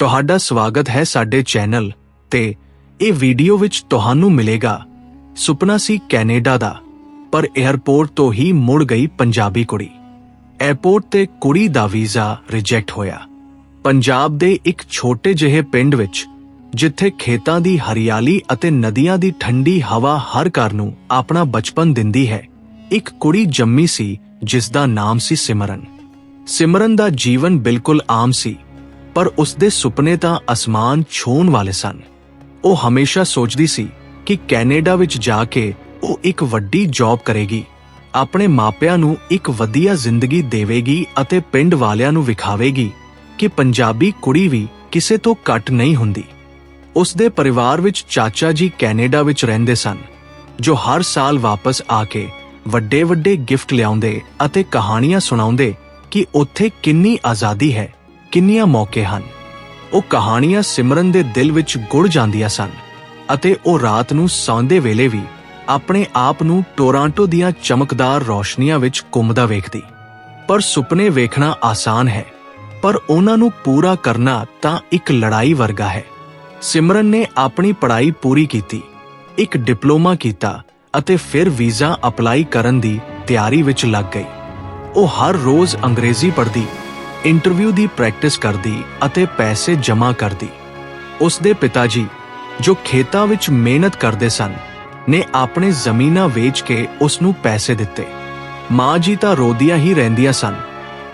ਤੁਹਾਡਾ ਸਵਾਗਤ ਹੈ ਸਾਡੇ ਚੈਨਲ ਤੇ ਇਹ ਵੀਡੀਓ ਵਿੱਚ ਤੁਹਾਨੂੰ ਮਿਲੇਗਾ। ਸੁਪਨਾ ਸੀ ਕੈਨੇਡਾ ਦਾ, ਪਰ 에ਅਰਪੋਰਟ ਤੋਂ ਹੀ ਮੁੜ ਗਈ ਪੰਜਾਬੀ ਕੁੜੀ। 에ਅਰਪੋਰਟ ਤੇ ਕੁੜੀ ਦਾ ਵੀਜ਼ਾ ਰਿਜੈਕਟ ਹੋਇਆ। ਪੰਜਾਬ ਦੇ ਇੱਕ ਛੋਟੇ ਜਿਹੇ ਪਿੰਡ ਵਿੱਚ, ਜਿੱਥੇ ਖੇਤਾਂ ਦੀ ਹਰਿਆਲੀ ਅਤੇ ਨਦੀਆਂ ਦੀ ਠੰਡੀ ਹਵਾ ਹਰ ਘਰ ਨੂੰ ਆਪਣਾ ਬਚਪਨ ਦਿੰਦੀ ਹੈ, ਇੱਕ ਕੁੜੀ ਜੰਮੀ ਸੀ ਜਿਸ ਦਾ ਨਾਮ ਸੀ ਸਿਮਰਨ। ਸਿਮਰਨ ਦਾ ਜੀਵਨ ਬਿਲਕੁਲ ਆਮ ਸੀ। ਪਰ ਉਸ ਦੇ ਸੁਪਨੇ ਤਾਂ ਅਸਮਾਨ ਛੂਹਣ ਵਾਲੇ ਸਨ। ਉਹ ਹਮੇਸ਼ਾ ਸੋਚਦੀ ਸੀ ਕਿ ਕੈਨੇਡਾ ਵਿੱਚ ਜਾ ਕੇ ਉਹ ਇੱਕ ਵੱਡੀ ਜੌਬ ਕਰੇਗੀ, ਆਪਣੇ ਮਾਪਿਆਂ ਨੂੰ ਇੱਕ ਵਧੀਆ ਜ਼ਿੰਦਗੀ ਦੇਵੇਗੀ ਅਤੇ ਪਿੰਡ ਵਾਲਿਆਂ ਨੂੰ ਵਿਖਾਵੇਗੀ ਕਿ ਪੰਜਾਬੀ ਕੁੜੀ ਵੀ ਕਿਸੇ ਤੋਂ ਘੱਟ ਨਹੀਂ ਹੁੰਦੀ। ਉਸ ਦੇ ਪਰਿਵਾਰ ਵਿੱਚ ਚਾਚਾ ਜੀ ਕੈਨੇਡਾ ਵਿੱਚ ਰਹਿੰਦੇ ਸਨ, ਜੋ ਹਰ ਸਾਲ ਵਾਪਸ ਆ ਕੇ ਵੱਡੇ ਵੱਡੇ ਗਿਫਟ ਲਿਆਉਂਦੇ ਅਤੇ ਕਹਾਣੀਆਂ ਸੁਣਾਉਂਦੇ ਕਿ ਉੱਥੇ ਕਿੰਨੀ ਆਜ਼ਾਦੀ ਹੈ। ਕਿੰਨੀਆਂ ਮੌਕੇ ਹਨ। ਉਹ ਕਹਾਣੀਆਂ ਸਿਮਰਨ ਦੇ ਦਿਲ ਵਿੱਚ ਗੁੜ ਜਾਂਦੀਆਂ ਸਨ ਅਤੇ ਉਹ ਰਾਤ ਨੂੰ ਸੌਂਦੇ ਵੇਲੇ ਵੀ ਆਪਣੇ ਆਪ ਨੂੰ ਟੋਰਾਂਟੋ ਦੀਆਂ ਚਮਕਦਾਰ ਰੌਸ਼ਨੀਆਂ ਵਿੱਚ ਘੁੰਮਦਾ ਵੇਖਦੀ। ਪਰ ਸੁਪਨੇ ਵੇਖਣਾ ਆਸਾਨ ਹੈ, ਪਰ ਉਹਨਾਂ ਨੂੰ ਪੂਰਾ ਕਰਨਾ ਤਾਂ ਇੱਕ ਲੜਾਈ ਵਰਗਾ ਹੈ। ਸਿਮਰਨ ਨੇ ਆਪਣੀ ਪੜ੍ਹਾਈ ਪੂਰੀ ਕੀਤੀ, ਇੱਕ ਡਿਪਲੋਮਾ ਕੀਤਾ ਅਤੇ ਫਿਰ ਵੀਜ਼ਾ ਅਪਲਾਈ ਕਰਨ ਦੀ ਤਿਆਰੀ ਵਿੱਚ ਲੱਗ ਗਈ। ਉਹ ਹਰ ਰੋਜ਼ ਅੰਗਰੇਜ਼ੀ ਪੜ੍ਹਦੀ ਇੰਟਰਵਿਊ ਦੀ ਪ੍ਰੈਕਟਿਸ ਕਰਦੀ ਅਤੇ ਪੈਸੇ ਜਮ੍ਹਾਂ ਕਰਦੀ। ਉਸ ਦੇ ਪਿਤਾ ਜੀ ਜੋ ਖੇਤਾਂ ਵਿੱਚ ਮਿਹਨਤ ਕਰਦੇ ਸਨ, ਨੇ ਆਪਣੇ ਜ਼ਮੀਨਾਂ ਵੇਚ ਕੇ ਉਸ ਨੂੰ ਪੈਸੇ ਦਿੱਤੇ। ਮਾਂ ਜੀ ਤਾਂ ਰੋਦੀਆਂ ਹੀ ਰਹਿੰਦੀਆਂ ਸਨ,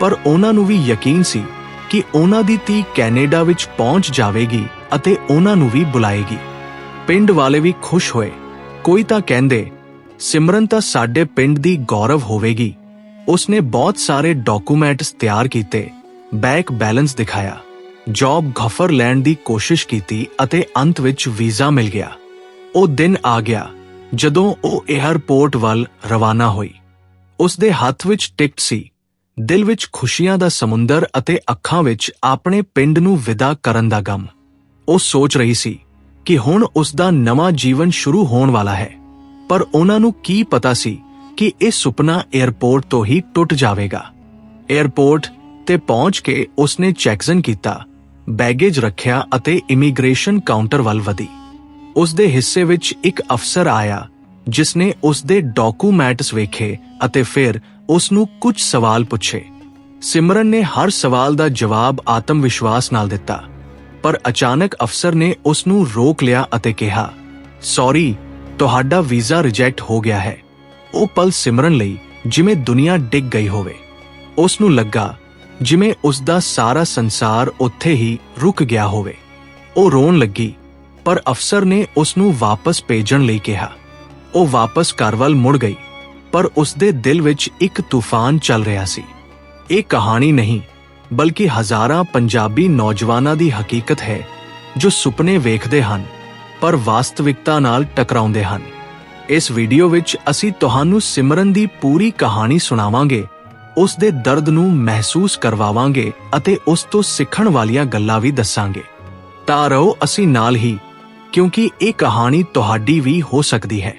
ਪਰ ਉਹਨਾਂ ਨੂੰ ਵੀ ਯਕੀਨ ਸੀ ਕਿ ਉਹਨਾਂ ਦੀ ਧੀ ਕੈਨੇਡਾ ਵਿੱਚ ਪਹੁੰਚ ਜਾਵੇਗੀ ਅਤੇ ਉਹਨਾਂ ਨੂੰ ਵੀ ਬੁਲਾਏਗੀ। ਪਿੰਡ ਵਾਲੇ ਵੀ ਖੁਸ਼ ਹੋਏ। ਕੋਈ ਤਾਂ ਕਹਿੰਦੇ, ਸਿਮਰਨ ਤਾਂ ਸਾਡੇ ਪਿੰਡ ਦੀ ਗੌਰਵ ਹੋਵੇਗੀ। ਉਸਨੇ ਬਹੁਤ ਸਾਰੇ ਡਾਕੂਮੈਂਟਸ ਤਿਆਰ ਕੀਤੇ। ਬੈਕ ਬੈਲੈਂਸ ਦਿਖਾਇਆ। ਜੌਬ ਗਫਰ ਲੈਣ ਦੀ ਕੋਸ਼ਿਸ਼ ਕੀਤੀ ਅਤੇ ਅੰਤ ਵਿੱਚ ਵੀਜ਼ਾ ਮਿਲ ਗਿਆ। ਉਹ ਦਿਨ ਆ ਗਿਆ ਜਦੋਂ ਉਹ 에ਅਰਪੋਰਟ ਵੱਲ ਰਵਾਨਾ ਹੋਈ। ਉਸ ਦੇ ਹੱਥ ਵਿੱਚ ਟਿਕਟ ਸੀ। ਦਿਲ ਵਿੱਚ ਖੁਸ਼ੀਆਂ ਦਾ ਸਮੁੰਦਰ ਅਤੇ ਅੱਖਾਂ ਵਿੱਚ ਆਪਣੇ ਪਿੰਡ ਨੂੰ ਵਿਦਾ ਕਰਨ ਦਾ ਗਮ। ਉਹ ਸੋਚ ਰਹੀ ਸੀ ਕਿ ਹੁਣ ਉਸ ਦਾ ਨਵਾਂ ਜੀਵਨ ਸ਼ੁਰੂ ਹੋਣ ਵਾਲਾ ਹੈ। ਪਰ ਉਹਨਾਂ ਨੂੰ ਕੀ ਪਤਾ ਸੀ ਕਿ ਇਹ ਸੁਪਨਾ 에ਅਰਪੋਰਟ ਤੋਂ ਹੀ ਟੁੱਟ ਜਾਵੇਗਾ। 에ਅਰਪੋਰਟ ਤੇ ਪਹੁੰਚ ਕੇ ਉਸਨੇ ਚੈਕਜ਼ਨ ਕੀਤਾ, ਬੈਗੇਜ ਰੱਖਿਆ ਅਤੇ ਇਮੀਗ੍ਰੇਸ਼ਨ ਕਾਊਂਟਰ ਵੱਲ ਵਧੀ। ਉਸ ਦੇ ਹਿੱਸੇ ਵਿੱਚ ਇੱਕ ਅਫਸਰ ਆਇਆ ਜਿਸ ਨੇ ਉਸ ਦੇ ਡਾਕੂਮੈਂਟਸ ਵੇਖੇ ਅਤੇ ਫਿਰ ਉਸ ਨੂੰ ਕੁਝ ਸਵਾਲ ਪੁੱਛੇ। ਸਿਮਰਨ ਨੇ ਹਰ ਸਵਾਲ ਦਾ ਜਵਾਬ ਆਤਮ ਵਿਸ਼ਵਾਸ ਨਾਲ ਦਿੱਤਾ, ਪਰ ਅਚਾਨਕ ਅਫਸਰ ਨੇ ਉਸ ਨੂੰ ਰੋਕ ਲਿਆ ਅਤੇ ਕਿਹਾ ਸੌਰੀ ਤੁਹਾਡਾ ਵੀਜ਼ਾ ਰਿਜੈਕਟ ਹੋ ਗਿਆ ਹੈ। ਉਹ ਪਲ ਸਿਮਰਨ ਲਈ ਜਿਵੇਂ ਦੁਨੀਆ ਡਿੱਗ ਗਈ ਹੋਵੇ। ਉਸ ਨੂੰ ਲੱਗਾ ਜਿਵੇਂ ਉਸ ਦਾ ਸਾਰਾ ਸੰਸਾਰ ਉੱਥੇ ਹੀ ਰੁਕ ਗਿਆ ਹੋਵੇ। ਉਹ ਰੋਣ ਲੱਗੀ, ਪਰ ਅਫਸਰ ਨੇ ਉਸ ਨੂੰ ਵਾਪਸ ਭੇਜਣ ਲਈ ਕਿਹਾ। ਉਹ ਵਾਪਸ ਘਰ ਵੱਲ ਮੁੜ ਗਈ, ਪਰ ਉਸ ਦੇ ਦਿਲ ਵਿੱਚ ਇੱਕ ਤੂਫਾਨ ਚੱਲ ਰਿਹਾ ਸੀ। ਇਹ ਕਹਾਣੀ ਨਹੀਂ, ਬਲਕਿ ਹਜ਼ਾਰਾਂ ਪੰਜਾਬੀ ਨੌਜਵਾਨਾਂ ਦੀ ਹਕੀਕਤ ਹੈ, ਜੋ ਸੁਪਨੇ ਵੇਖਦੇ ਹਨ, ਪਰ ਵਾਸਤਵਿਕਤਾ ਨਾਲ ਟਕਰਾਉਂਦੇ ਹਨ। ਇਸ ਵੀਡੀਓ ਵਿੱਚ ਅਸੀਂ ਤੁਹਾਨੂੰ ਸਿਮਰਨ ਦੀ ਪੂਰੀ ਕਹਾਣੀ ਸੁਣਾਵਾਂਗੇ। ਉਸ ਦੇ ਦਰਦ ਨੂੰ ਮਹਿਸੂਸ ਕਰਵਾਵਾਂਗੇ ਅਤੇ ਉਸ ਤੋਂ ਸਿੱਖਣ ਵਾਲੀਆਂ ਗੱਲਾਂ ਵੀ ਦੱਸਾਂਗੇ। ਤਾਂ ਰਹੋ ਅਸੀਂ ਨਾਲ ਹੀ, ਕਿਉਂਕਿ ਇਹ ਕਹਾਣੀ ਤੁਹਾਡੀ ਵੀ ਹੋ ਸਕਦੀ ਹੈ।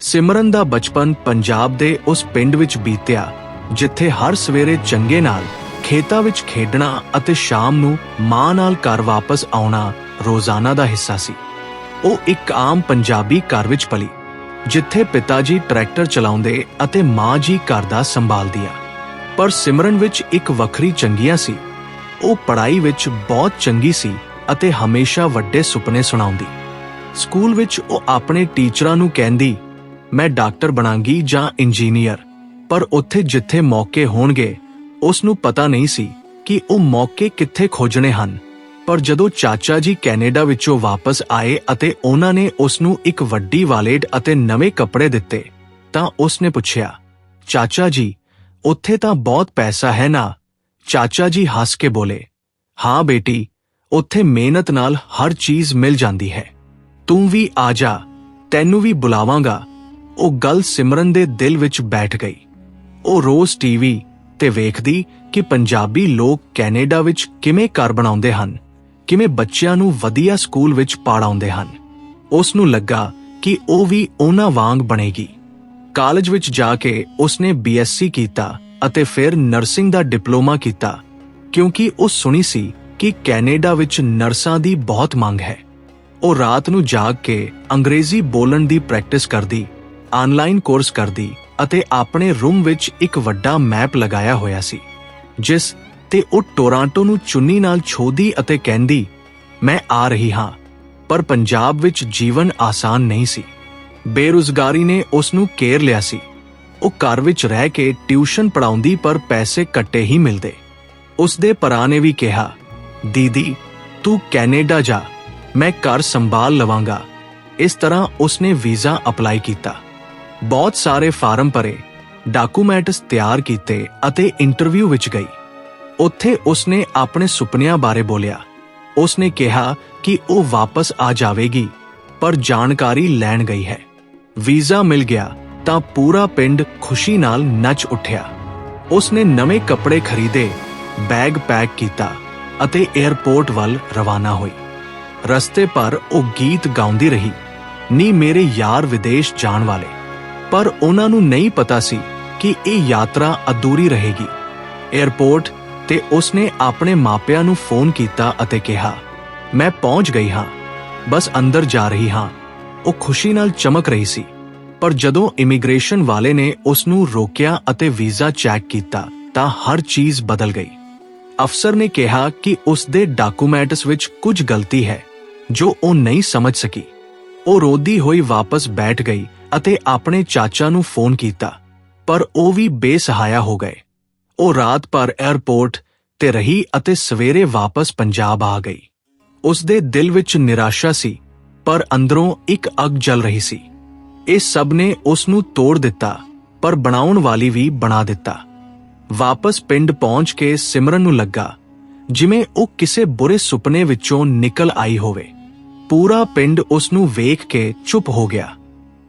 ਸਿਮਰਨ ਦਾ ਬਚਪਨ ਪੰਜਾਬ ਦੇ ਉਸ ਪਿੰਡ ਵਿੱਚ ਬੀਤਿਆ, ਜਿੱਥੇ ਹਰ ਸਵੇਰੇ ਚੰਗੇ ਨਾਲ ਖੇਤਾਂ ਵਿੱਚ ਖੇਡਣਾ ਅਤੇ ਸ਼ਾਮ ਨੂੰ ਮਾਂ ਨਾਲ ਘਰ ਵਾਪਸ ਆਉਣਾ ਰੋਜ਼ਾਨਾ ਦਾ ਹਿੱਸਾ ਸੀ। ਉਹ ਇੱਕ ਆਮ ਪੰਜਾਬੀ ਘਰ ਵਿੱਚ ਪਲੀ, ਜਿੱਥੇ ਪਿਤਾ ਜੀ ਟਰੈਕਟਰ ਚਲਾਉਂਦੇ ਅਤੇ ਮਾਂ ਜੀ ਘਰ ਦਾ ਸੰਭਾਲਦੀ ਆ ਪਰ ਸਿਮਰਨ ਵਿੱਚ ਇੱਕ ਵੱਖਰੀ ਚੰਗੀਆਂ ਸੀ। ਉਹ ਪੜ੍ਹਾਈ ਵਿੱਚ ਬਹੁਤ ਚੰਗੀ ਸੀ ਅਤੇ ਹਮੇਸ਼ਾ ਵੱਡੇ ਸੁਪਨੇ ਸੁਣਾਉਂਦੀ। ਸਕੂਲ ਵਿੱਚ ਉਹ ਆਪਣੇ ਟੀਚਰਾਂ ਨੂੰ ਕਹਿੰਦੀ, ਮੈਂ ਡਾਕਟਰ ਬਣਾਂਗੀ ਜਾਂ ਇੰਜੀਨੀਅਰ, ਪਰ ਉੱਥੇ ਜਿੱਥੇ ਮੌਕੇ ਹੋਣਗੇ, ਉਸ ਨੂੰ ਪਤਾ ਨਹੀਂ ਸੀ ਕਿ ਉਹ ਮੌਕੇ ਕਿੱਥੇ ਖੋਜਣੇ ਹਨ। ਪਰ ਜਦੋਂ ਚਾਚਾ ਜੀ ਕੈਨੇਡਾ ਵਿੱਚੋਂ ਵਾਪਸ ਆਏ ਅਤੇ ਉਹਨਾਂ ਨੇ ਉਸ ਨੂੰ ਇੱਕ ਵੱਡੀ ਵਾਲੇਟ ਅਤੇ ਨਵੇਂ ਕੱਪੜੇ ਦਿੱਤੇ, ਤਾਂ ਉਸ ਨੇ ਪੁੱਛਿਆ, ਚਾਚਾ ਜੀ ਉੱਥੇ ਤਾਂ ਬਹੁਤ ਪੈਸਾ ਹੈ ਨਾ। ਚਾਚਾ ਜੀ ਹੱਸ ਕੇ ਬੋਲੇ, ਹਾਂ ਬੇਟੀ, ਉੱਥੇ ਮਿਹਨਤ ਨਾਲ ਹਰ ਚੀਜ਼ ਮਿਲ ਜਾਂਦੀ ਹੈ। ਤੂੰ ਵੀ ਆ ਜਾ, ਤੈਨੂੰ ਵੀ ਬੁਲਾਵਾਂਗਾ। ਉਹ ਗੱਲ ਸਿਮਰਨ ਦੇ ਦਿਲ ਵਿੱਚ ਬੈਠ ਗਈ। ਉਹ ਰੋਜ਼ ਟੀਵੀ ਤੇ ਵੇਖਦੀ ਕਿ ਪੰਜਾਬੀ ਲੋਕ ਕੈਨੇਡਾ ਵਿੱਚ ਕਿਵੇਂ ਘਰ ਬਣਾਉਂਦੇ ਹਨ, ਕਿਵੇਂ ਬੱਚਿਆਂ ਨੂੰ ਵਧੀਆ ਸਕੂਲ ਵਿੱਚ ਪੜਾਉਂਦੇ ਹਨ। ਉਸ ਨੂੰ ਲੱਗਾ ਕਿ ਉਹ ਵੀ ਉਹਨਾਂ ਵਾਂਗ ਬਣੇਗੀ। ਕਾਲਜ ਵਿੱਚ ਜਾ ਕੇ ਉਸਨੇ ਬੀਐਸਸੀ ਕੀਤਾ ਅਤੇ ਫਿਰ ਨਰਸਿੰਗ ਦਾ ਡਿਪਲੋਮਾ ਕੀਤਾ, ਕਿਉਂਕਿ ਉਹ ਸੁਣੀ ਸੀ ਕਿ ਕੈਨੇਡਾ ਵਿੱਚ ਨਰਸਾਂ ਦੀ ਬਹੁਤ ਮੰਗ ਹੈ। ਉਹ ਰਾਤ ਨੂੰ ਜਾਗ ਕੇ ਅੰਗਰੇਜ਼ੀ ਬੋਲਣ ਦੀ ਪ੍ਰੈਕਟਿਸ ਕਰਦੀ, ਆਨਲਾਈਨ ਕੋਰਸ ਕਰਦੀ ਅਤੇ ਆਪਣੇ ਰੂਮ ਵਿੱਚ ਇੱਕ ਵੱਡਾ ਮੈਪ ਲਗਾਇਆ ਹੋਇਆ ਸੀ, ਜਿਸ ਤੇ ਉਹ ਟੋਰਾਂਟੋ ਨੂੰ ਚੁੰਨੀ ਨਾਲ ਛੋਦੀ ਅਤੇ ਕਹਿੰਦੀ, ਮੈਂ ਆ ਰਹੀ ਹਾਂ, ਪਰ ਪੰਜਾਬ ਵਿੱਚ ਜੀਵਨ ਆਸਾਨ ਨਹੀਂ ਸੀ। ਬੇਰੁਜ਼ਗਾਰੀ ਨੇ ਉਸ ਨੂੰ ਕੇਰ ਲਿਆ ਸੀ। ਉਹ ਘਰ ਵਿੱਚ ਰਹਿ ਕੇ ਟਿਊਸ਼ਨ ਪੜਾਉਂਦੀ ਪਰ ਪੈਸੇ ਕੱਟੇ ਹੀ ਮਿਲਦੇ। ਉਸ ਦੇ ਭਰਾ ਨੇ ਵੀ ਕਿਹਾ, ਦੀਦੀ, ਤੂੰ ਕੈਨੇਡਾ ਜਾ, ਮੈਂ ਘਰ ਸੰਭਾਲ ਲਵਾਂਗਾ। ਇਸ ਤਰ੍ਹਾਂ ਉਸਨੇ ਵੀਜ਼ਾ ਅਪਲਾਈ ਕੀਤਾ। ਬਹੁਤ ਸਾਰੇ ਫਾਰਮ ਭਰੇ, ਡਾਕੂਮੈਂਟਸ ਤਿਆਰ ਕੀਤੇ ਅਤੇ ਇੰਟਰਵਿਊ ਵਿੱਚ ਗਈ। ਉੱਥੇ ਉਸਨੇ ਆਪਣੇ ਸੁਪਨਿਆਂ ਬਾਰੇ ਬੋਲਿਆ। ਉਸਨੇ ਕਿਹਾ ਕਿ ਉਹ ਵਾਪਸ ਆ ਜਾਵੇਗੀ, ਪਰ ਜਾਣਕਾਰੀ ਲੈਣ ਗਈ ਹੈ। ਵੀਜ਼ਾ ਮਿਲ ਗਿਆ ਤਾਂ ਪੂਰਾ ਪਿੰਡ ਖੁਸ਼ੀ ਨਾਲ ਨੱਚ ਉੱਠਿਆ। ਉਸਨੇ ਨਵੇਂ ਕੱਪੜੇ ਖਰੀਦੇ, ਬੈਗ ਪੈਕ ਕੀਤਾ ਅਤੇ 에ਅਰਪੋਰਟ ਵੱਲ ਰਵਾਨਾ ਹੋਈ। ਰਸਤੇ ਪਰ ਉਹ ਗੀਤ ਗਾਉਂਦੀ ਰਹੀ, ਨੀ ਮੇਰੇ ਯਾਰ ਵਿਦੇਸ਼ ਜਾਣ ਵਾਲੇ। ਪਰ ਉਹਨਾਂ ਨੂੰ ਨਹੀਂ ਪਤਾ ਸੀ ਕਿ ਇਹ ਯਾਤਰਾ ਅਧੂਰੀ ਰਹੇਗੀ। 에ਅਰਪੋਰਟ ਤੇ ਉਸਨੇ ਆਪਣੇ ਮਾਪਿਆਂ ਨੂੰ ਫੋਨ ਕੀਤਾ ਅਤੇ ਕਿਹਾ, ਮੈਂ ਪਹੁੰਚ ਗਈ ਹਾਂ, ਬਸ ਅੰਦਰ ਜਾ ਰਹੀ ਹਾਂ। ਉਹ ਖੁਸ਼ੀ ਨਾਲ ਚਮਕ ਰਹੀ ਸੀ। ਪਰ ਜਦੋਂ ਇਮੀਗ੍ਰੇਸ਼ਨ ਵਾਲੇ ਨੇ ਉਸ ਨੂੰ ਰੋਕਿਆ ਅਤੇ ਵੀਜ਼ਾ ਚੈੱਕ ਕੀਤਾ, ਤਾਂ ਹਰ ਚੀਜ਼ ਬਦਲ ਗਈ। ਅਫਸਰ ਨੇ ਕਿਹਾ ਕਿ ਉਸ ਦੇ ਡਾਕੂਮੈਂਟਸ ਵਿੱਚ ਕੁਝ ਗਲਤੀ ਹੈ, ਜੋ ਉਹ ਨਹੀਂ ਸਮਝ ਸਕੀ। ਉਹ ਰੋਦੀ ਹੋਈ ਵਾਪਸ ਬੈਠ ਗਈ ਅਤੇ ਆਪਣੇ ਚਾਚਾ ਨੂੰ ਫੋਨ ਕੀਤਾ, ਪਰ ਉਹ ਵੀ ਬੇਸਹਾਇਆ ਹੋ ਗਏ। ਉਹ ਰਾਤ ਭਰ 에ਅਰਪੋਰਟ ਤੇ ਰਹੀ ਅਤੇ ਸਵੇਰੇ ਵਾਪਸ ਪੰਜਾਬ ਆ ਗਈ। ਉਸ ਦੇ ਦਿਲ ਵਿੱਚ ਨਿਰਾਸ਼ਾ ਸੀ ਪਰ ਅੰਦਰੋਂ ਇੱਕ ਅੱਗ ਜਲ ਰਹੀ ਸੀ। ਇਹ ਸਭ ਨੇ ਉਸ ਨੂੰ ਤੋੜ ਦਿੱਤਾ, ਪਰ ਬਣਾਉਣ ਵਾਲੀ ਵੀ ਬਣਾ ਦਿੱਤਾ। ਵਾਪਸ ਪਿੰਡ ਪਹੁੰਚ ਕੇ ਸਿਮਰਨ ਨੂੰ ਲੱਗਾ, ਜਿਵੇਂ ਉਹ ਕਿਸੇ ਬੁਰੇ ਸੁਪਨੇ ਵਿੱਚੋਂ ਨਿਕਲ ਆਈ ਹੋਵੇ। ਪੂਰਾ ਪਿੰਡ ਉਸ ਨੂੰ ਵੇਖ ਕੇ ਚੁੱਪ ਹੋ ਗਿਆ,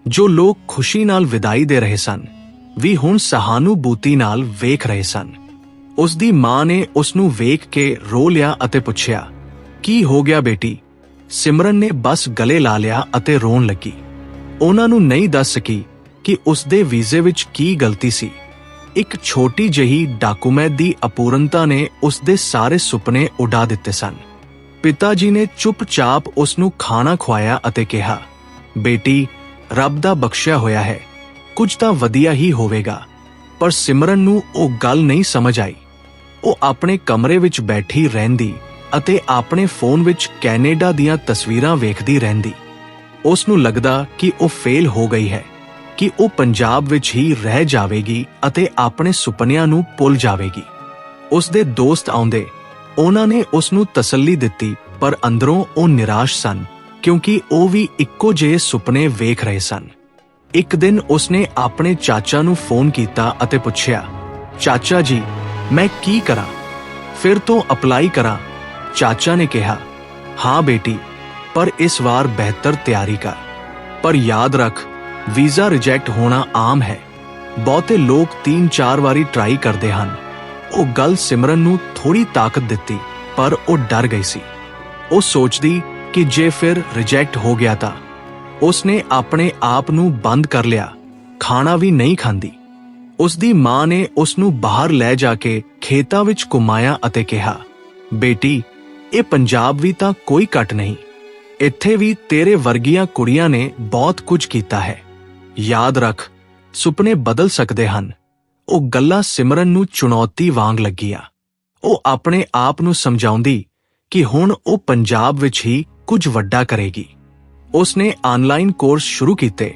ਜੋ ਲੋਕ ਖੁਸ਼ੀ ਨਾਲ ਵਿਦਾਈ ਦੇ ਰਹੇ ਸਨ, ਵੀ ਹੁਣ ਸਹਾਨੁਭੂਤੀ ਨਾਲ ਵੇਖ ਰਹੇ ਸਨ। ਉਸ ਦੀ ਮਾਂ ਨੇ ਉਸ ਨੂੰ ਵੇਖ ਕੇ ਰੋ ਲਿਆ ਅਤੇ ਪੁੱਛਿਆ, ਕੀ ਹੋ ਗਿਆ ਬੇਟੀ? ਸਿਮਰਨ ਨੇ ਬਸ ਗਲੇ ਲਾ ਲਿਆ ਅਤੇ ਰੋਣ ਲੱਗੀ। ਉਹਨਾਂ ਨੂੰ ਨਹੀਂ ਦੱਸ ਸਕੀ ਕਿ ਉਸ ਦੇ ਵੀਜ਼ੇ ਵਿੱਚ ਕੀ ਗਲਤੀ ਸੀ। ਇੱਕ ਛੋਟੀ ਜਹੀ ਡਾਕੂਮੈਂਟ ਦੀ ਅਪੂਰਨਤਾ ਨੇ ਉਸ ਦੇ ਸਾਰੇ ਸੁਪਨੇ ਉਡਾ ਦਿੱਤੇ ਸਨ। ਪਿਤਾ ਜੀ ਨੇ ਚੁੱਪਚਾਪ ਉਸ ਨੂੰ ਖਾਣਾ ਖਵਾਇਆ ਅਤੇ ਕਿਹਾ, ਬੇਟੀ, ਰੱਬ ਦਾ ਬਖਸ਼ਿਆ ਹੋਇਆ ਹੈ। ਕੁਝ ਤਾਂ ਵਧੀਆ ਹੀ ਹੋਵੇਗਾ। ਪਰ ਸਿਮਰਨ ਨੂੰ ਉਹ ਗੱਲ ਨਹੀਂ ਸਮਝ ਆਈ। ਉਹ ਆਪਣੇ ਕਮਰੇ ਵਿੱਚ ਬੈਠੀ ਰਹਿੰਦੀ ਅਤੇ ਆਪਣੇ ਫੋਨ ਵਿੱਚ ਕੈਨੇਡਾ ਦੀਆਂ ਤਸਵੀਰਾਂ ਵੇਖਦੀ ਰਹਿੰਦੀ। ਉਸ ਨੂੰ ਲੱਗਦਾ ਕਿ ਉਹ ਫੇਲ ਹੋ ਗਈ ਹੈ, ਕਿ ਉਹ ਪੰਜਾਬ ਵਿੱਚ ਹੀ ਰਹਿ ਜਾਵੇਗੀ ਅਤੇ ਆਪਣੇ ਸੁਪਨਿਆਂ ਨੂੰ ਭੁੱਲ ਜਾਵੇਗੀ। ਉਸ ਦੇ ਦੋਸਤ ਆਉਂਦੇ, ਉਹਨਾਂ ਨੇ ਉਸ ਨੂੰ ਤਸੱਲੀ ਦਿੱਤੀ, ਪਰ ਅੰਦਰੋਂ ਉਹ ਨਿਰਾਸ਼ ਸਨ, ਕਿਉਂਕਿ ਉਹ ਵੀ ਇੱਕੋ ਜਿਹੇ ਸੁਪਨੇ ਵੇਖ ਰਹੇ ਸਨ। ਇੱਕ ਦਿਨ ਉਸਨੇ ਆਪਣੇ ਚਾਚਾ ਨੂੰ ਫੋਨ ਕੀਤਾ ਅਤੇ ਪੁੱਛਿਆ, ਚਾਚਾ ਜੀ, ਮੈਂ ਕੀ ਕਰਾਂ? ਫਿਰ ਤੋਂ ਅਪਲਾਈ ਕਰਾਂ? ਚਾਚਾ ਨੇ ਕਿਹਾ, ਹਾਂ ਬੇਟੀ, ਪਰ ਇਸ ਵਾਰ ਬਿਹਤਰ ਤਿਆਰੀ ਕਰ। ਪਰ ਯਾਦ ਰੱਖ, ਵੀਜ਼ਾ ਰਿਜੈਕਟ ਹੋਣਾ ਆਮ ਹੈ। ਬਹੁਤੇ ਲੋਕ 3-4 ਵਾਰੀ ਟਰਾਈ ਕਰਦੇ ਹਨ। ਉਹ ਗੱਲ ਸਿਮਰਨ ਨੂੰ ਥੋੜੀ ਤਾਕਤ ਦਿੱਤੀ, ਪਰ ਉਹ ਡਰ ਗਈ ਸੀ। ਉਹ ਸੋਚਦੀ ਕਿ ਜੇ ਫਿਰ ਰਿਜੈਕਟ ਹੋ ਗਿਆ ਤਾਂ। ਉਸਨੇ ਆਪਣੇ ਆਪ ਨੂੰ ਬੰਦ ਕਰ ਲਿਆ, ਖਾਣਾ ਵੀ ਨਹੀਂ ਖਾਂਦੀ। ਉਸ ਦੀ ਮਾਂ ਨੇ ਉਸ ਨੂੰ ਬਾਹਰ ਲੈ ਜਾ ਕੇ ਖੇਤਾਂ ਵਿੱਚ ਘੁਮਾਇਆ ਅਤੇ ਕਿਹਾ, ਬੇਟੀ ਇਹ ਪੰਜਾਬ ਵੀ ਤਾਂ ਕੋਈ ਘਟ ਨਹੀਂ। ਇੱਥੇ ਵੀ ਤੇਰੇ ਵਰਗੀਆਂ ਕੁੜੀਆਂ ਨੇ ਬਹੁਤ ਕੁਝ ਕੀਤਾ ਹੈ। ਯਾਦ ਰੱਖ, ਸੁਪਨੇ ਬਦਲ ਸਕਦੇ ਹਨ। ਉਹ ਗੱਲਾਂ ਸਿਮਰਨ ਨੂੰ ਚੁਣੌਤੀ ਵਾਂਗ ਲੱਗੀਆਂ। ਉਹ ਆਪਣੇ ਆਪ ਨੂੰ ਸਮਝਾਉਂਦੀ ਕਿ ਹੁਣ ਉਹ ਪੰਜਾਬ ਵਿੱਚ ਹੀ ਕੁਝ ਵੱਡਾ ਕਰੇਗੀ। ਉਸਨੇ ਆਨਲਾਈਨ ਕੋਰਸ ਸ਼ੁਰੂ ਕੀਤੇ।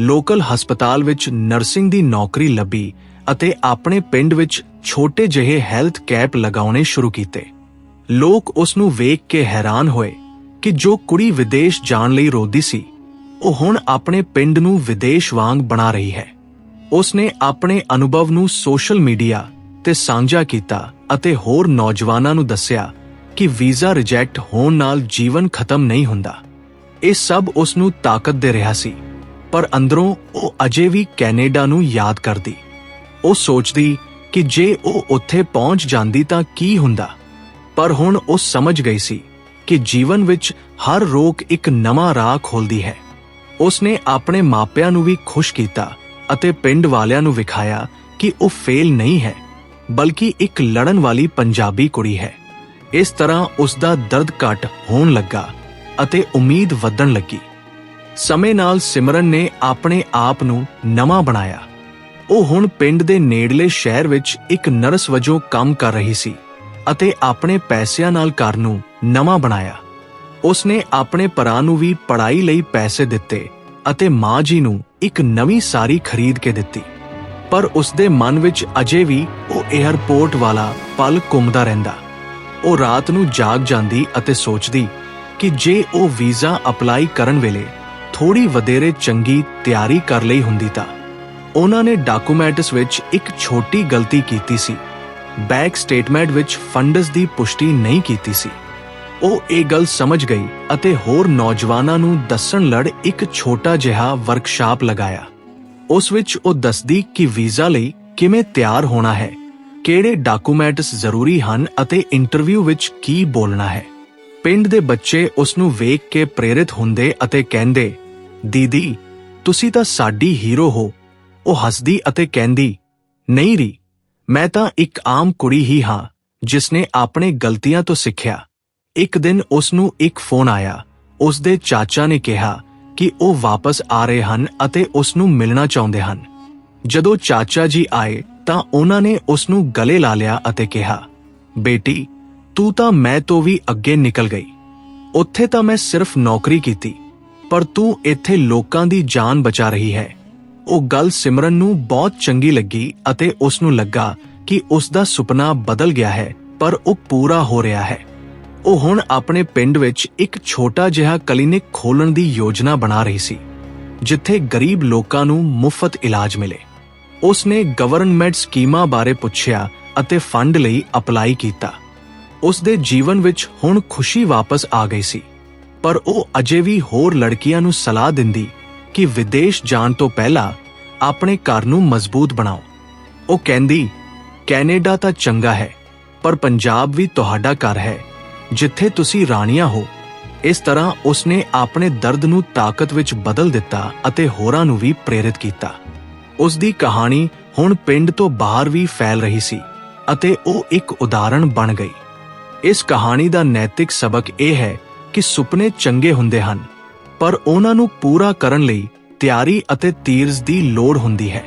ਲੋਕਲ ਹਸਪਤਾਲ ਵਿੱਚ ਨਰਸਿੰਗ ਦੀ ਨੌਕਰੀ ਲੱਭੀ ਅਤੇ ਆਪਣੇ ਪਿੰਡ ਵਿੱਚ ਛੋਟੇ ਜਿਹੇ ਹੈਲਥ ਕੈਂਪ ਲਗਾਉਣੇ ਸ਼ੁਰੂ ਕੀਤੇ। ਲੋਕ ਉਸ ਨੂੰ ਵੇਖ ਕੇ ਹੈਰਾਨ ਹੋਏ ਕਿ ਜੋ ਕੁੜੀ ਵਿਦੇਸ਼ ਜਾਣ ਲਈ ਰੋਦੀ ਸੀ, ਉਹ ਹੁਣ ਆਪਣੇ ਪਿੰਡ ਨੂੰ ਵਿਦੇਸ਼ ਵਾਂਗ ਬਣਾ ਰਹੀ ਹੈ। ਉਸਨੇ ਆਪਣੇ ਅਨੁਭਵ ਨੂੰ ਸੋਸ਼ਲ ਮੀਡੀਆ ਤੇ ਸਾਂਝਾ ਕੀਤਾ ਅਤੇ ਹੋਰ ਨੌਜਵਾਨਾਂ ਨੂੰ ਦੱਸਿਆ ਕਿ ਵੀਜ਼ਾ ਰਿਜੈਕਟ ਹੋਣ ਨਾਲ ਜੀਵਨ ਖਤਮ ਨਹੀਂ ਹੁੰਦਾ। ਇਹ ਸਭ ਉਸ ਨੂੰ ਤਾਕਤ ਦੇ ਰਿਹਾ ਸੀ, ਪਰ ਅੰਦਰੋਂ ਉਹ ਅਜੇ ਵੀ ਕੈਨੇਡਾ ਨੂੰ ਯਾਦ ਕਰਦੀ। ਉਹ ਸੋਚਦੀ ਕਿ ਜੇ ਉਹ ਉੱਥੇ ਪਹੁੰਚ ਜਾਂਦੀ ਤਾਂ ਕੀ ਹੁੰਦਾ? ਪਰ ਹੁਣ ਉਹ ਸਮਝ ਗਈ ਸੀ ਕਿ ਜੀਵਨ ਵਿੱਚ ਹਰ ਰੋਕ ਇੱਕ ਨਵਾਂ ਰਾਹ ਖੋਲਦੀ ਹੈ। ਉਸਨੇ ਆਪਣੇ ਮਾਪਿਆਂ ਨੂੰ ਵੀ ਖੁਸ਼ ਕੀਤਾ ਅਤੇ ਪਿੰਡ ਵਾਲਿਆਂ ਨੂੰ ਵਿਖਾਇਆ ਕਿ ਉਹ ਫੇਲ ਨਹੀਂ ਹੈ, ਬਲਕਿ ਇੱਕ ਲੜਨ ਵਾਲੀ ਪੰਜਾਬੀ ਕੁੜੀ ਹੈ। ਇਸ ਤਰ੍ਹਾਂ ਉਸ ਦਾ ਦਰਦ ਘਟ ਹੋਣ ਲੱਗਾ ਅਤੇ ਉਮੀਦ ਵਧਣ ਲੱਗੀ। ਸਮੇਂ ਨਾਲ ਸਿਮਰਨ ਨੇ ਆਪਣੇ ਆਪ ਨੂੰ ਨਵਾਂ ਬਣਾਇਆ। ਉਹ ਹੁਣ ਪਿੰਡ ਦੇ ਨੇੜਲੇ ਸ਼ਹਿਰ ਵਿੱਚ ਇੱਕ ਨਰਸ ਵਜੋਂ ਕੰਮ ਕਰ ਰਹੀ ਸੀ। ਅਤੇ ਆਪਣੇ ਪੈਸਿਆਂ ਨਾਲ ਘਰ ਨੂੰ ਨਵਾਂ ਬਣਾਇਆ। ਉਸਨੇ ਆਪਣੇ ਭਰਾ ਨੂੰ ਵੀ ਪੜ੍ਹਾਈ ਲਈ ਪੈਸੇ ਦਿੱਤੇ ਅਤੇ ਮਾਂ ਜੀ ਨੂੰ ਇੱਕ ਨਵੀਂ ਸਾਰੀ ਖਰੀਦ ਕੇ ਦਿੱਤੀ। ਪਰ ਉਸਦੇ ਮਨ ਵਿੱਚ ਅਜੇ ਵੀ ਉਹ 에ਅਰਪੋਰਟ ਵਾਲਾ ਪਲ ਘੁੰਮਦਾ ਰਹਿੰਦਾ। ਉਹ ਰਾਤ ਨੂੰ ਜਾਗ ਜਾਂਦੀ ਅਤੇ ਸੋਚਦੀ ਕਿ ਜੇ ਉਹ ਵੀਜ਼ਾ ਅਪਲਾਈ ਕਰਨ ਵੇਲੇ ਥੋੜੀ ਵਧੇਰੇ ਚੰਗੀ ਤਿਆਰੀ ਕਰ ਲਈ ਹੁੰਦੀ ਤਾਂ। ਉਹਨਾਂ ਨੇ ਡਾਕੂਮੈਂਟਸ ਵਿੱਚ ਇੱਕ ਛੋਟੀ ਗਲਤੀ ਕੀਤੀ ਸੀ। ਬੈਕ ਸਟੇਟਮੈਂਟ ਵਿੱਚ ਫੰਡਸ ਦੀ ਪੁਸ਼ਟੀ ਨਹੀਂ ਕੀਤੀ ਸੀ। ਉਹ ਇਹ ਗੱਲ ਸਮਝ ਗਈ ਅਤੇ ਹੋਰ ਨੌਜਵਾਨਾਂ ਨੂੰ ਦੱਸਣ ਲੜ ਇੱਕ ਛੋਟਾ ਜਿਹਾ ਵਰਕਸ਼ਾਪ ਲਗਾਇਆ। ਉਸ ਵਿੱਚ ਉਹ ਦੱਸਦੀ ਕਿ ਵੀਜ਼ਾ ਲਈ ਕਿਵੇਂ ਤਿਆਰ ਹੋਣਾ ਹੈ, ਕਿਹੜੇ ਡਾਕੂਮੈਂਟਸ ਜ਼ਰੂਰੀ ਹਨ ਅਤੇ ਇੰਟਰਵਿਊ ਵਿੱਚ ਕੀ ਬੋਲਣਾ ਹੈ। ਪਿੰਡ ਦੇ ਬੱਚੇ ਉਸ ਨੂੰ ਵੇਖ ਕੇ ਪ੍ਰੇਰਿਤ ਹੁੰਦੇ ਅਤੇ ਕਹਿੰਦੇ, ਦੀਦੀ, ਤੁਸੀਂ ਤਾਂ ਸਾਡੀ ਹੀਰੋ ਹੋ। ਉਹ ਹੱਸਦੀ ਅਤੇ ਕਹਿੰਦੀ, ਨਹੀਂ ਰੀ ਮੈਂ ਤਾਂ ਇੱਕ ਆਮ ਕੁੜੀ ਹੀ ਹਾਂ, ਜਿਸਨੇ ਆਪਣੇ ਗਲਤੀਆਂ ਤੋਂ ਸਿੱਖਿਆ। ਇੱਕ ਦਿਨ ਉਸ ਨੂੰ ਇੱਕ ਫੋਨ ਆਇਆ। ਉਸ ਦੇ ਚਾਚਾ ਨੇ ਕਿਹਾ ਕਿ ਉਹ ਵਾਪਸ ਆ ਰਹੇ ਹਨ ਅਤੇ ਉਸ ਨੂੰ ਮਿਲਣਾ ਚਾਹੁੰਦੇ ਹਨ। ਜਦੋਂ ਚਾਚਾ ਜੀ ਆਏ ਤਾਂ ਉਹਨਾਂ ਨੇ ਉਸ ਨੂੰ ਗਲੇ ਲਾ ਲਿਆ ਅਤੇ ਕਿਹਾ, ਬੇਟੀ, ਤੂੰ ਤਾਂ ਮੈਂ ਤੋਂ ਵੀ ਅੱਗੇ ਨਿਕਲ ਗਈ। ਉੱਥੇ ਤਾਂ ਮੈਂ ਸਿਰਫ ਨੌਕਰੀ ਕੀਤੀ, ਪਰ ਤੂੰ ਇੱਥੇ ਲੋਕਾਂ ਦੀ ਜਾਨ ਬਚਾ ਰਹੀ ਹੈ। ਉਹ ਗੱਲ ਸਿਮਰਨ ਨੂੰ ਬਹੁਤ ਚੰਗੀ ਲੱਗੀ ਅਤੇ ਉਸ ਨੂੰ ਲੱਗਾ ਕਿ ਉਸ ਦਾ ਸੁਪਨਾ ਬਦਲ ਗਿਆ ਹੈ, ਪਰ ਉਹ ਪੂਰਾ ਹੋ ਰਿਹਾ ਹੈ। ਉਹ ਹੁਣ ਆਪਣੇ ਪਿੰਡ ਵਿੱਚ ਇੱਕ ਛੋਟਾ ਜਿਹਾ ਕਲੀਨਿਕ ਖੋਲਣ ਦੀ ਯੋਜਨਾ ਬਣਾ ਰਹੀ ਸੀ, ਜਿੱਥੇ ਗਰੀਬ ਲੋਕਾਂ ਨੂੰ ਮੁਫਤ ਇਲਾਜ ਮਿਲੇ। ਉਸ ਨੇ ਗਵਰਨਮੈਂਟ ਸਕੀਮਾਂ ਬਾਰੇ ਪੁੱਛਿਆ ਅਤੇ ਫੰਡ ਲਈ ਅਪਲਾਈ ਕੀਤਾ। ਉਸ ਦੇ ਜੀਵਨ ਵਿੱਚ ਹੁਣ ਖੁਸ਼ੀ ਵਾਪਸ ਆ ਗਈ ਸੀ, ਪਰ ਉਹ ਅਜੇ ਵੀ ਹੋਰ ਲੜਕੀਆਂ ਨੂੰ ਸਲਾਹ ਦਿੰਦੀ ਕਿ ਵਿਦੇਸ਼ ਜਾਣ ਤੋਂ ਪਹਿਲਾਂ ਆਪਣੇ ਘਰ ਨੂੰ ਮਜ਼ਬੂਤ ਬਣਾਓ। ਉਹ ਕਹਿੰਦੀ, ਕੈਨੇਡਾ ਤਾਂ ਚੰਗਾ ਹੈ, ਪਰ ਪੰਜਾਬ ਵੀ ਤੁਹਾਡਾ ਘਰ ਹੈ। ਜਿੱਥੇ ਤੁਸੀਂ ਰਾਣੀਆਂ ਹੋ, ਇਸ ਤਰ੍ਹਾਂ ਉਸਨੇ ਆਪਣੇ ਦਰਦ ਨੂੰ ਤਾਕਤ ਵਿੱਚ ਬਦਲ ਦਿੱਤਾ ਅਤੇ ਹੋਰਾਂ ਨੂੰ ਵੀ ਪ੍ਰੇਰਿਤ ਕੀਤਾ। ਉਸ ਦੀ ਕਹਾਣੀ ਹੁਣ ਪਿੰਡ ਤੋਂ ਬਾਹਰ ਵੀ ਫੈਲ ਰਹੀ ਸੀ ਅਤੇ ਉਹ ਇੱਕ ਉਦਾਹਰਣ ਬਣ ਗਈ। ਇਸ ਕਹਾਣੀ ਦਾ ਨੈਤਿਕ ਸਬਕ ਇਹ ਹੈ ਕਿ ਸੁਪਨੇ ਚੰਗੇ ਹੁੰਦੇ ਹਨ ਪਰ ਉਹਨਾਂ ਨੂੰ ਪੂਰਾ ਕਰਨ ਲਈ ਤਿਆਰੀ ਅਤੇ ਤੀਰਜ਼ ਦੀ ਲੋੜ ਹੁੰਦੀ ਹੈ।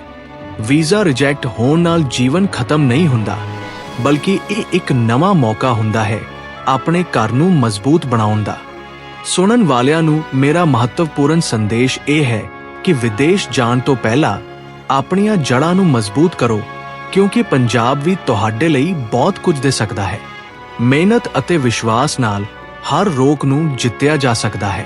ਵੀਜ਼ਾ ਰਿਜੈਕਟ ਹੋਣ ਨਾਲ ਜੀਵਨ ਖਤਮ ਨਹੀਂ ਹੁੰਦਾ, ਬਲਕਿ ਇਹ ਇੱਕ ਨਵਾਂ ਮੌਕਾ ਹੁੰਦਾ ਹੈ ਆਪਣੇ ਘਰ ਨੂੰ ਮਜ਼ਬੂਤ ਬਣਾਉਣ ਦਾ। ਸੁਣਨ ਵਾਲਿਆਂ ਨੂੰ ਮੇਰਾ ਮਹੱਤਵਪੂਰਨ ਸੰਦੇਸ਼ ਇਹ ਹੈ ਕਿ ਵਿਦੇਸ਼ ਜਾਣ ਤੋਂ ਪਹਿਲਾਂ ਆਪਣੀਆਂ ਜੜ੍ਹਾਂ ਨੂੰ ਮਜ਼ਬੂਤ ਕਰੋ, ਕਿਉਂਕਿ ਪੰਜਾਬ ਵੀ ਤੁਹਾਡੇ ਲਈ ਬਹੁਤ ਕੁਝ ਦੇ ਸਕਦਾ ਹੈ। ਮਿਹਨਤ ਅਤੇ ਵਿਸ਼ਵਾਸ ਨਾਲ ਹਰ ਰੋਕ ਨੂੰ ਜਿੱਤਿਆ ਜਾ ਸਕਦਾ ਹੈ।